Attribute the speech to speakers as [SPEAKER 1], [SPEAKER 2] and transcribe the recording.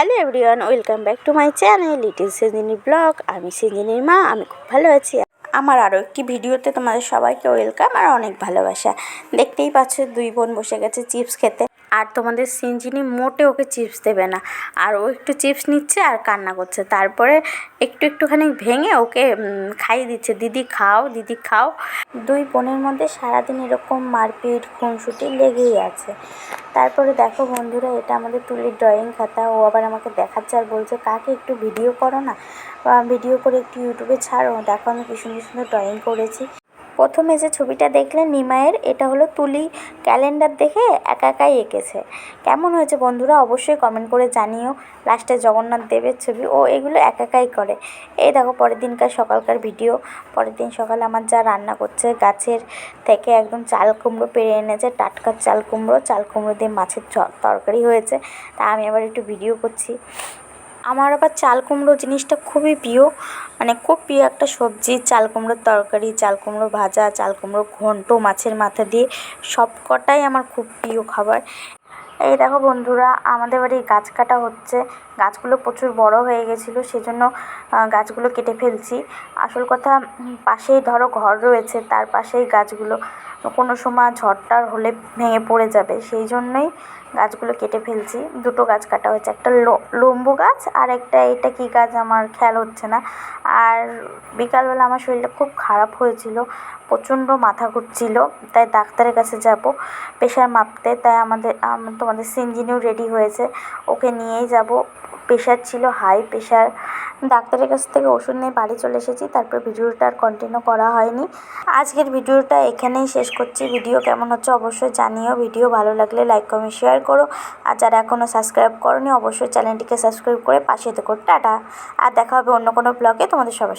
[SPEAKER 1] Hello everyone, welcome back to my channel little Senjini blog. আমি সেঞ্জিনির মা, আমি খুব ভালো আছি। আমার আরও একটি ভিডিওতে তোমাদের সবাইকে ওয়েলকাম আর অনেক ভালোবাসা। দেখতেই পাচ্ছ, দুই বোন বসে গেছে চিপস খেতে। আর তোমাদের সিনজিনি মোটে ওকে চিপস দেবে না। আর ও একটু চিপস নিচ্ছে আর কান্না করছে। তারপরে একটু একটুখানি ভেঙে ওকে খাইয়ে দিচ্ছে। দিদি, খাও দিদি, খাও। দুই বোনের মধ্যে সারাদিন এরকম মারপিট, খুনসুটি লেগেই আছে। তারপরে দেখো বন্ধুরা, এটা আমাদের তুলির ড্রয়িং খাতা। ও আবার আমাকে দেখাচ্ছে আর বলছে, কাকে একটু ভিডিও করো না? ভিডিও করে একটু ইউটিউবে ছাড়ো। দেখো আমি কি সুন্দর সুন্দর ড্রয়িং করেছি। প্রথমে যে ছবিটা দেখলেন নিমায়ের এটা হলো তুলি ক্যালেন্ডার দেখে একা একাই এঁকেছে। কেমন হয়েছে বন্ধুরা অবশ্যই কমেন্ট করে জানিও। লাস্টে জগন্নাথ দেবের ছবি, ও এগুলো একা একাই করে। এই দেখো পরের দিনকার সকালকার ভিডিও পরের দিন সকালে আমার যা রান্না করছে, গাছের থেকে একদম চাল কুমড়ো পেরে এনেছে টাটকা চাল কুমড়ো চাল কুমড়ো দিয়ে মাছের তরকারি হয়েছে। তা আমি আবার একটু ভিডিও করছি। আমার আবার চাল কুমড়ো জিনিসটা খুবই প্রিয়। মানে খুব প্রিয় একটা সবজি, চাল কুমড়োর তরকারি, চাল কুমড়ো ভাজা, চাল কুমড়ো ঘন্ট মাছের মাথা দিয়ে সব কটাই আমার খুব প্রিয় খাবার। এই দেখো বন্ধুরা, আমাদের বাড়ির গাছ কাটা হচ্ছে। গাছগুলো প্রচুর বড় হয়ে গেছিল, সেজন্য গাছগুলো কেটে ফেলছি। আসল কথা পাশেই ধরো ঘর রয়েছে, তার পাশেই গাছগুলো। কোনো সময় ঝড়টার হলে ভেঙে পড়ে যাবে। সেই জন্যই গাছগুলো কেটে ফেলছি। দুটো গাছ কাটা হয়েছে। একটা লম্বু গাছ আর একটা এটা কী গাছ আমার খেয়াল হচ্ছে না। আর বিকালবেলা আমার শরীরটা খুব খারাপ হয়েছিল। প্রচণ্ড মাথা ঘুরছিল। তাই ডাক্তারের কাছে যাব। প্রেশার মাপতে। তাই আমাদের, আম- তোমাদের সিঞ্জিনিও রেডি হয়েছে। ওকে নিয়েই যাব। প্রেশার ছিল হাই প্রেশার ডাক্তারের কাছ থেকে ওষুধ নিয়ে বাড়ি চলে এসেছি, তারপর ভিডিওটা আর কন্টিনিউ করা হয়নি। আজকের ভিডিওটা এখানেই শেষ করছি। ভিডিও কেমন হচ্ছে অবশ্যই জানিও। ভিডিও ভালো লাগলে লাইক কমেন্ট শেয়ার করো। আর যারা এখনও সাবস্ক্রাইব করনি, অবশ্যই চ্যানেলটিকে সাবস্ক্রাইব করে পাশে থেকো। টাটা। আর দেখা হবে অন্য কোনো ব্লগে তোমাদের সবার।